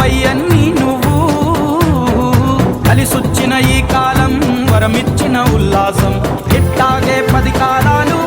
వయ్యన్ని నువ్వు. కలిసొచ్చిన ఈ కాలం వరమిచ్చిన ఉల్లాసం. ఎట్టాగే పది కాలాలు